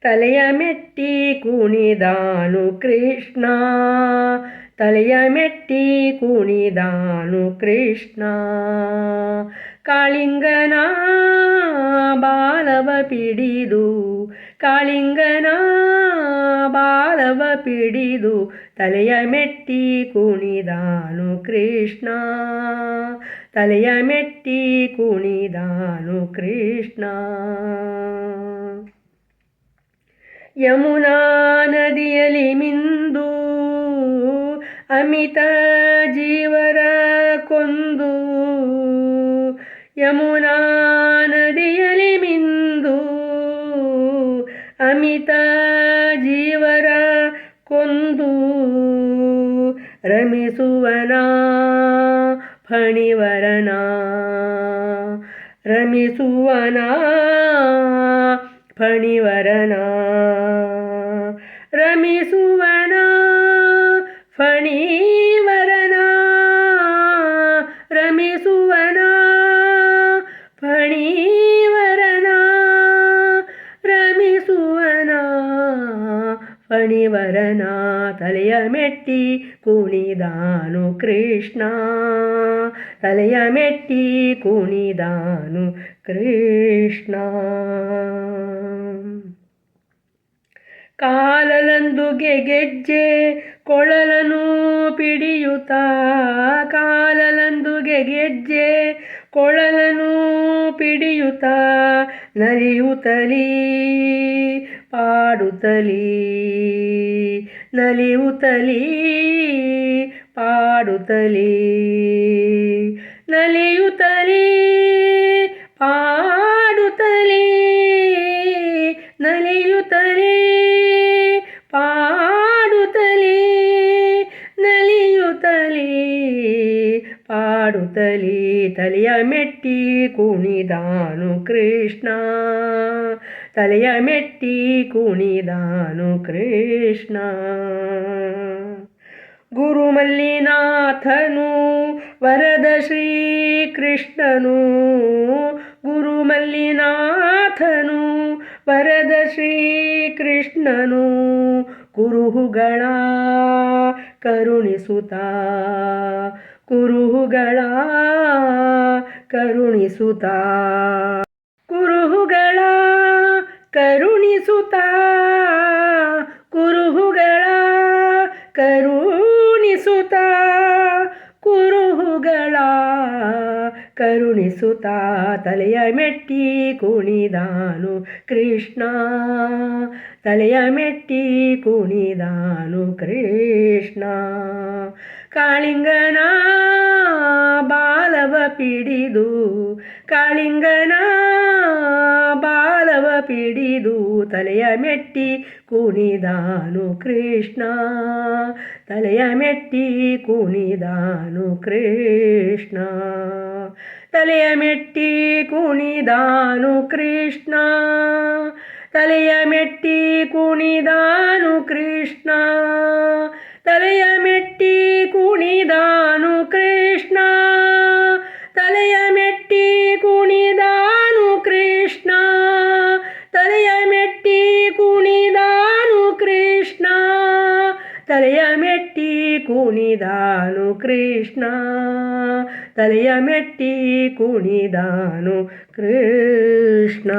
ತಲೆಯ ಮೆಟ್ಟಿ ಕುಣಿದಾನು ಕೃಷ್ಣ. ತಲೆಯ ಮೆಟ್ಟಿ ಕುಣಿದಾನು ಕೃಷ್ಣ. ಕಾಳಿಂಗನ ಬಾಲವ ಪಿಡಿದು, ಕಾಳಿಂಗನ ಬಾಲವ ಪಿಡಿದು ತಲೆಯ ಮೆಟ್ಟಿ ಕುಣಿದಾನು ಕೃಷ್ಣ. ತಲೆಯ ಮೆಟ್ಟಿ ಕುಣಿದಾನು ಕೃಷ್ಣ. ಯಮುನಾ ನದಿಯಲಿ ಮಿಂದು ಅಮಿತ ಜೀವರ ಕೊಂದು ಯಮುನಾ ನದಿಯಲಿ ಮಿಂದು ಅಮಿತ ಜೀವರ ಕೊಂದು ರಮಿಸುವನ ಫಣಿವರನ, ರಮಿಸುವನ ಫಣಿವರನ. ರಮಿಸುವನ ಫಣಿವರನ. ರಮಿಸುವನ ಫಣಿವರನ. ರಮಿಸುವನ ಫಣಿವರನ ತಲೆಯ ಮೆಟ್ಟಿ ಕುಣಿದಾನು ಕೃಷ್ಣ. ತಲೆಯ ಮೆಟ್ಟಿ ಕುಣಿದಾನು ಕೃಷ್ಣ. ಕಾಲಲಂದುಗೆ ಗೆಜ್ಜೆ ಕೊಳಲನು ಪಿಡಿಯುತ್ತ ಕಾಲಲಂದು ಗೆಜ್ಜೆ ಕೊಳಲನು ಪಿಡಿಯುತ್ತ, ನಲಿಯುತ್ತಲೀ, ಪಾಡುತ್ತಲೀ, ನಲಿಯುತ್ತಲೀ ಪಾಡುತ್ತಲೀ ನಲಿಯುತ್ತಲೇ, ಪಾಡುತ್ತಲೇ ನಲಿಯುತ್ತಲೇ ಪಾಡುತ್ತಲೇ ನಲಿಯುತ್ತಲೇ, ಪಾಡುತ್ತಲೇ, ತಲೆಯ ಮೆಟ್ಟಿ ಕುಣಿದಾನು ಕೃಷ್ಣ, ತಲೆಯ ಮೆಟ್ಟಿ ಕುಣಿದಾನು ಕೃಷ್ಣ. ಗುರುಮಲ್ಲಿನಾಥನು ವರದ ಶ್ರೀಕೃಷ್ಣನು. ಗುರುಮಲ್ಲಿನಾಥನು ವರದ ಶ್ರೀಕೃಷ್ಣನು. ಕುರುಹುಗಳ ಕರುಣಿಸುತ್ತ ಕುರುಹುಗಳ ಕರುಣಿಸುತ್ತ. ಕುರುಹುಗಳ ಕರುಣಿಸುತ್ತ. ಕುರುಹುಗಳ ಕರುಣಿಸುತ್ತ ತಲೆಯ ಮೆಟ್ಟಿ ಕುಣಿದಾನು ಕೃಷ್ಣ. ತಲೆಯ ಮೆಟ್ಟಿ ಕುಣಿದಾನು ಕೃಷ್ಣ. ಕಾಳಿಂಗನ ಬಾಲವ ಪಿಡಿದು ಕಾಳಿಂಗನ ಪಿಡಿದು ತಲೆಯ ಮೆಟ್ಟಿ ಕುಣಿದಾನು ಕೃಷ್ಣ. ತಲೆಯ ಮೆಟ್ಟಿ ಕುಣಿದಾನು ಕೃಷ್ಣ. ತಲೆಯ ಮೆಟ್ಟಿ ಕುಣಿದಾನು ಕೃಷ್ಣ. ತಲೆಯ ಮೆಟ್ಟಿ ಕುಣಿದಾನು ಕೃಷ್ಣ. ತಲೆಯ ಮೆಟ್ಟಿ ಕುಣಿದಾನು ಕೃಷ್ಣ ಕುಣಿದಾನು ಕೃಷ್ಣ. ತಲೆಯ ಮೆಟ್ಟಿ ಕುಣಿದಾನು ಕೃಷ್ಣ.